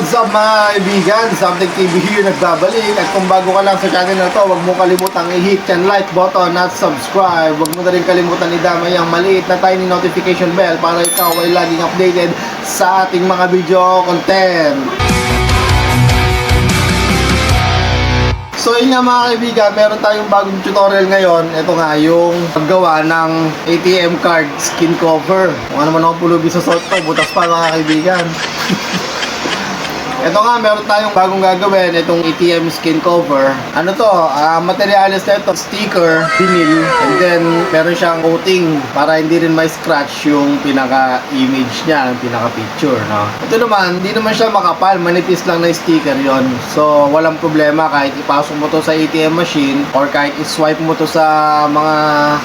What's up mga kaibigan? Something TV here nagbabalik At kung bago ka lang sa channel na to Huwag mo kalimutang i-hit yung like button at subscribe Huwag mo na rin kalimutan idamay ang maliit na tiny notification bell Para ikaw ay laging updated sa ating mga video content So yun nga mga kaibigan, meron tayong bagong tutorial ngayon. Ito nga yung paggawa ng ATM card skin cover. Kung ano man ako pulubi sa sort ko, butas pa mga kaibigan. Ito nga, meron tayong bagong gagawin, itong ATM skin cover. Ano to, ah materialis na ito, sticker, vinyl, and then meron siyang coating para hindi rin may scratch yung pinaka-image niya, yung pinaka-picture, no? Ito naman, hindi naman siya makapal, manipis lang na sticker yon. So, walang problema kahit ipasok mo to sa ATM machine or kahit i-swipe mo to sa mga,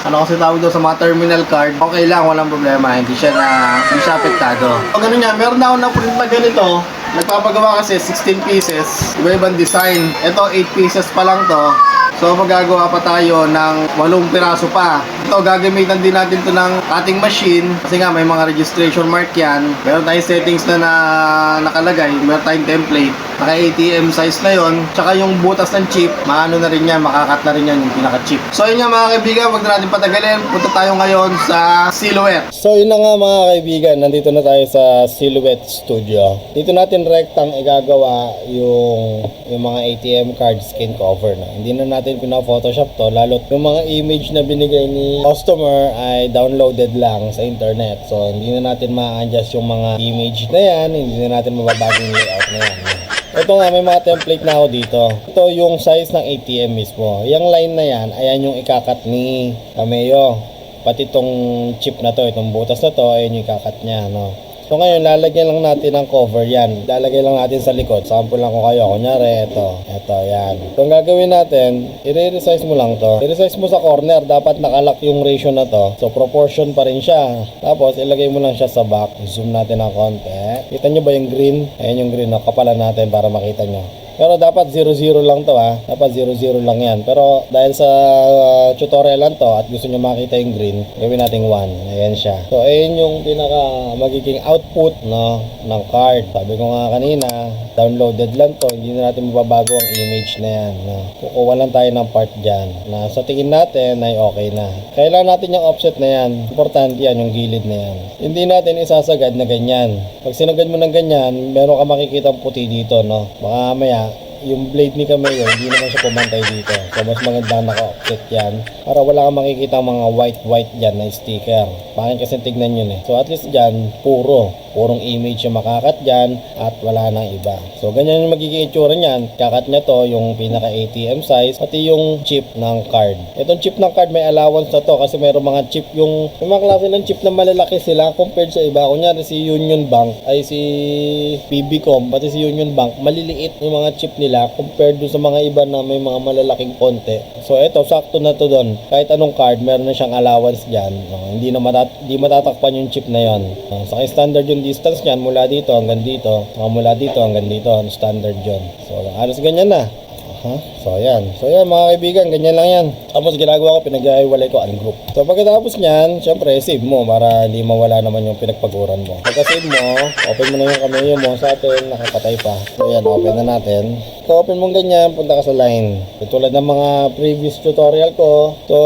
ano kasi tawag doon, sa mga terminal card, okay lang, walang problema, hindi siya na, hindi siya apektado. So, ganun yan, meron na ako na-print na ganito, Nagpapagawa kasi 16 pieces, iba-ibang design. Ito 8 pieces pa lang to. So magagawa pa tayo ng 8 piraso pa. Ito gagamitan din natin to ng ating machine kasi nga may mga registration mark yan. Meron tayong settings na, na nakalagay, meron tayong template. Naka ATM size na yon. Tsaka yung butas ng chip, maano na rin yan, makakat na rin yan yung pinaka-chip. So yun nga mga kaibigan, wag na natin patagalin. Punta tayo ngayon sa Silhouette. So yun na nga mga kaibigan, nandito na tayo sa Silhouette Studio. Dito natin rectang igagawa yung yung mga ATM card skin cover na. Hindi na natin pina-photoshop to, lalo yung mga image na binigay ni customer ay downloaded lang sa internet. So hindi na natin ma-adjust yung mga image na yan, hindi na natin mababago yung layout na yan. Ito nga, may mga template na ako dito. Ito yung size ng ATM mismo. Yung line na yan, ayan yung ikakat ni Cameo. Pati itong chip na to, itong butas na to, ayan yung ikakat niya, no? So ngayon, lalagyan lang natin ng cover yan. Lalagay lang natin sa likod. Sample lang ko kayo. Kunyari, ito. Ito, yan. So ang gagawin natin, i-resize mo lang to. I-resize mo sa corner. Dapat nakalak yung ratio na to. So proportion pa rin siya. Tapos, ilagay mo lang siya sa back. Zoom natin ng konti. Kita nyo ba yung green? Ayan yung green. No? Kapalan natin para makita nyo. Pero dapat 0-0 lang to ha. Dapat 0-0 lang yan. Pero dahil sa uh, tutorial lang to at gusto nyo makita yung green, gawin natin 1. Ayan siya. So ayun yung pinaka magiging output no, ng card. Sabi ko nga kanina, downloaded lang to. Hindi na natin mababago ang image na yan. No. Kukuha lang tayo ng part dyan. Na sa tingin natin ay okay na. Kailangan natin yung offset na yan. Importante yan, yung gilid na yan. Hindi natin isasagad na ganyan. Pag sinagad mo ng ganyan, meron ka makikita puti dito. No? Baka maya, yung blade ni Cameo, hindi naman siya pumantay dito. So, mas maganda naka-offset yan. Para wala kang makikita mga white-white dyan na sticker. Pangit kasi tignan yun eh. So, at least dyan, puro. Purong image yung makakat dyan at wala nang iba. So, ganyan yung magiging itsura niyan. Kakat niya to, yung pinaka-ATM size, pati yung chip ng card. Itong chip ng card, may allowance na to kasi mayroong mga chip yung, yung mga klase ng chip na malalaki sila compared sa iba. Kunyari si Union Bank, ay si PBCom, pati si Union Bank, maliliit yung mga chip nila compared dun sa mga iba na may mga malalaking konti. So eto, sakto na to doon. Kahit anong card, meron na siyang allowance dyan. Uh, hindi na matat hindi matatakpan yung chip na yon. Uh, sa standard yung distance niyan mula dito hanggang dito, uh, mula dito hanggang dito, standard yun. So halos ganyan na. Aha. So, ayan. So, ayan mga kaibigan, ganyan lang yan. Tapos, ginagawa ko, pinag-iwalay ko ungroup. So, pagkatapos niyan, syempre, save mo para hindi mawala naman yung pinagpaguran mo. Pagka-save mo, open mo na yung cameo mo sa atin, nakapatay pa. So, ayan, open na natin. So, open mo ganyan, punta ka sa line. So, tulad ng mga previous tutorial ko, so,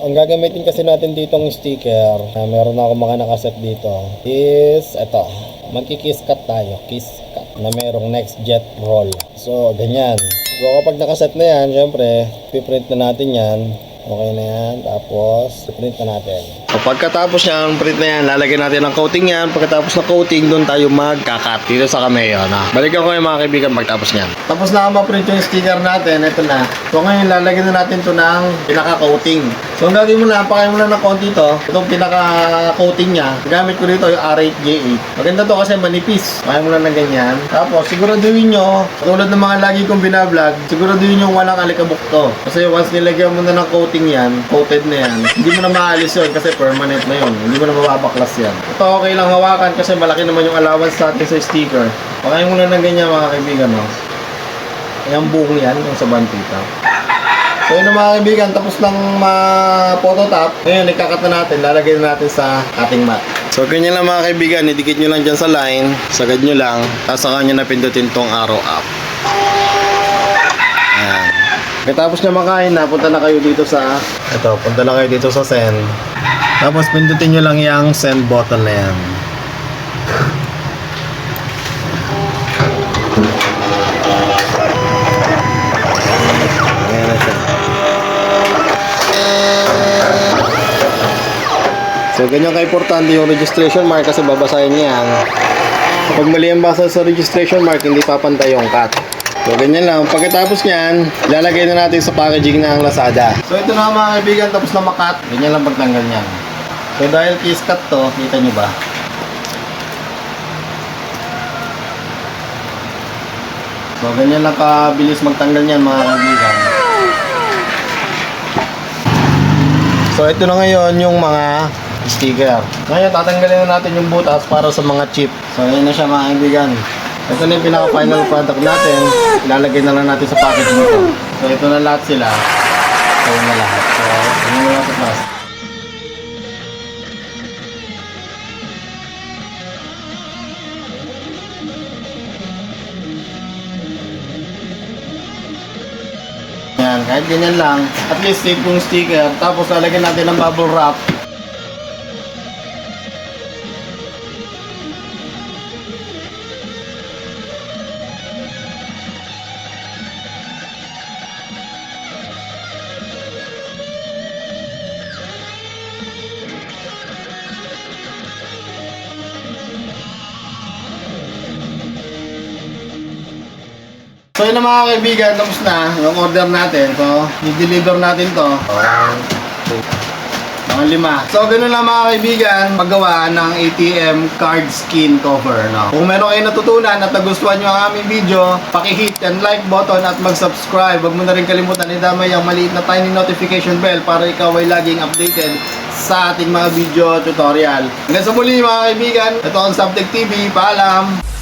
ang gagamitin kasi natin ditong sticker, na meron ako mga nakaset dito, is, eto, magkikiss cut tayo, kiss cut, na merong next jet roll. So, ganyan. So kapag nakaset na yan, syempre, piprint na natin yan. Okay na yan. Tapos, print na natin. So, pagkatapos niyan, print na yan, lalagyan natin ng coating yan. Pagkatapos ng coating, doon tayo magkakat dito sa cameo. Na. Balikan ko yung mga kaibigan pagtapos niyan. Tapos na ma-print yung sticker natin. Ito na. So, ngayon, lalagyan na natin to ng pinaka-coating. So, gagawin mo na, pakain mo lang ng konti to. Itong pinaka-coating niya. Gamit ko dito yung R8J8. Maganda to kasi manipis. Pakain mo lang ng ganyan. Tapos, siguraduhin nyo, tulad ng mga lagi kong binablog, siguraduhin nyo walang alikabok to. Kasi once nilagyan mo na ng coating yan, coated na yan, hindi mo na maalis yun kasi permanent na yun. Hindi mo na mababaklas yan. Ito okay lang hawakan kasi malaki naman yung allowance natin sa sticker. Pakain mo lang ng ganyan mga kaibigan, no? Yung buong yan, yung sa bantita. So yun na mga kaibigan, tapos ng ma-phototop, ngayon nagkakat na natin, lalagay na natin sa ating mat. So, ganyan lang mga kaibigan, idikit nyo lang dyan sa line, sagad nyo lang, tapos saka nyo napindutin tong arrow up. Ayan. Pagkatapos nyo makain na, punta na kayo dito sa, ito, punta na kayo dito sa send. Tapos pindutin nyo lang yung send button na yan. Ganyan ka-importante yung registration mark kasi babasahin niya yan. Pag mali ang basa sa registration mark, hindi papantay yung cut. So, ganyan lang. Pagkatapos niyan, ilalagay na natin sa packaging ang Lazada. So, ito na mga kaibigan, tapos na makat. Ganyan lang pagtanggal niyan. So, dahil kiss cut to, kita nyo ba? So, ganyan lang kabilis magtanggal niyan mga kaibigan. So, ito na ngayon yung mga sticker. Ngayon, tatanggalin na natin yung butas para sa mga chip. So, ayan na siya mga kaibigan. Ito na yung pinaka-final product natin. Ilalagay na lang natin sa package nito. So, ito na lahat sila. So, yun na lahat. So, yun na natin plus. Yan, kahit ganyan lang. At least safe yung sticker. Tapos lalagyan natin ng bubble wrap. So yun mga kaibigan, tapos na yung order natin. So, i-deliver natin to. Mga lima. So, ganun lang mga kaibigan, magawa ng ATM card skin cover. No? Kung meron kayo natutunan at nagustuhan nyo ang aming video, pakihit yung like button at mag-subscribe. Huwag mo na rin kalimutan idamay ang maliit na tiny notification bell para ikaw ay laging updated sa ating mga video tutorial. Hanggang sa muli mga kaibigan, ito ang Subtech TV. Paalam!